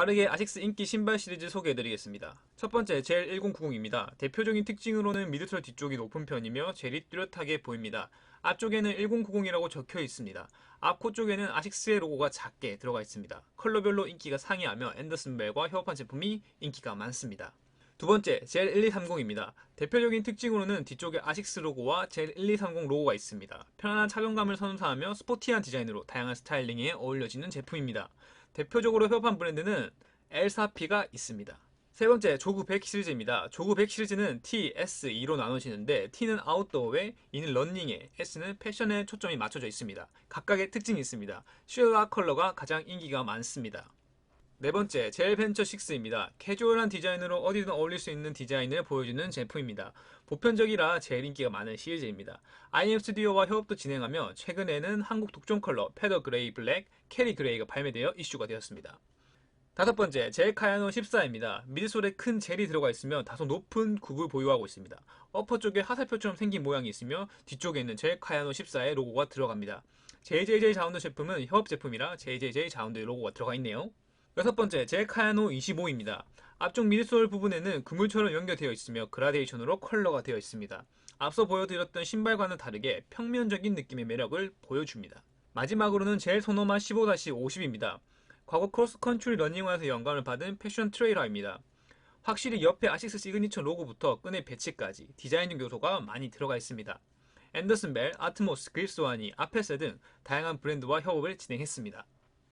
빠르게 아식스 인기 신발 시리즈 소개해드리겠습니다. 첫 번째 젤 1090입니다. 대표적인 특징으로는 미드솔 뒤쪽이 높은 편이며 젤이 뚜렷하게 보입니다. 앞쪽에는 1090이라고 적혀 있습니다. 앞코 쪽에는 아식스의 로고가 작게 들어가 있습니다. 컬러별로 인기가 상이하며 앤더슨 벨과 협업한 제품이 인기가 많습니다. 두 번째, 젤 1230입니다. 대표적인 특징으로는 뒤쪽에 아식스 로고와 젤 1230 로고가 있습니다. 편안한 착용감을 선사하며 스포티한 디자인으로 다양한 스타일링에 어울려지는 제품입니다. 대표적으로 협업한 브랜드는 L4P가 있습니다. 세 번째, 조그 100 시리즈입니다. 조그 100 시리즈는 T, S, E로 나누시는데 T는 아웃도어에, E는 러닝에, S는 패션에 초점이 맞춰져 있습니다. 각각의 특징이 있습니다. 쉘라 컬러가 가장 인기가 많습니다. 네 번째, 젤 벤처 6입니다. 캐주얼한 디자인으로 어디든 어울릴 수 있는 디자인을 보여주는 제품입니다. 보편적이라 제일 인기가 많은 시리즈입니다. IM 스튜디오와 협업도 진행하며 최근에는 한국 독점 컬러 패더 그레이 블랙, 캐리 그레이가 발매되어 이슈가 되었습니다. 다섯 번째, 젤 카야노 14입니다. 미드솔에 큰 젤이 들어가 있으며 다소 높은 굽을 보유하고 있습니다. 어퍼 쪽에 화살표처럼 생긴 모양이 있으며 뒤쪽에는 젤 카야노 14의 로고가 들어갑니다. JJJ 자운드 제품은 협업 제품이라 JJJ 자운드 로고가 들어가 있네요. 여섯 번째, 젤 카야노 25입니다. 앞쪽 미드솔 부분에는 그물처럼 연결되어 있으며 그라데이션으로 컬러가 되어 있습니다. 앞서 보여드렸던 신발과는 다르게 평면적인 느낌의 매력을 보여줍니다. 마지막으로는 젤 소노마 15-50입니다. 과거 크로스컨트리 러닝화에서 영감을 받은 패션 트레이러입니다. 확실히 옆에 아식스 시그니처 로고부터 끈의 배치까지 디자인적 요소가 많이 들어가 있습니다. 앤더슨 벨, 아트모스, 그립스와니, 아페스 등 다양한 브랜드와 협업을 진행했습니다.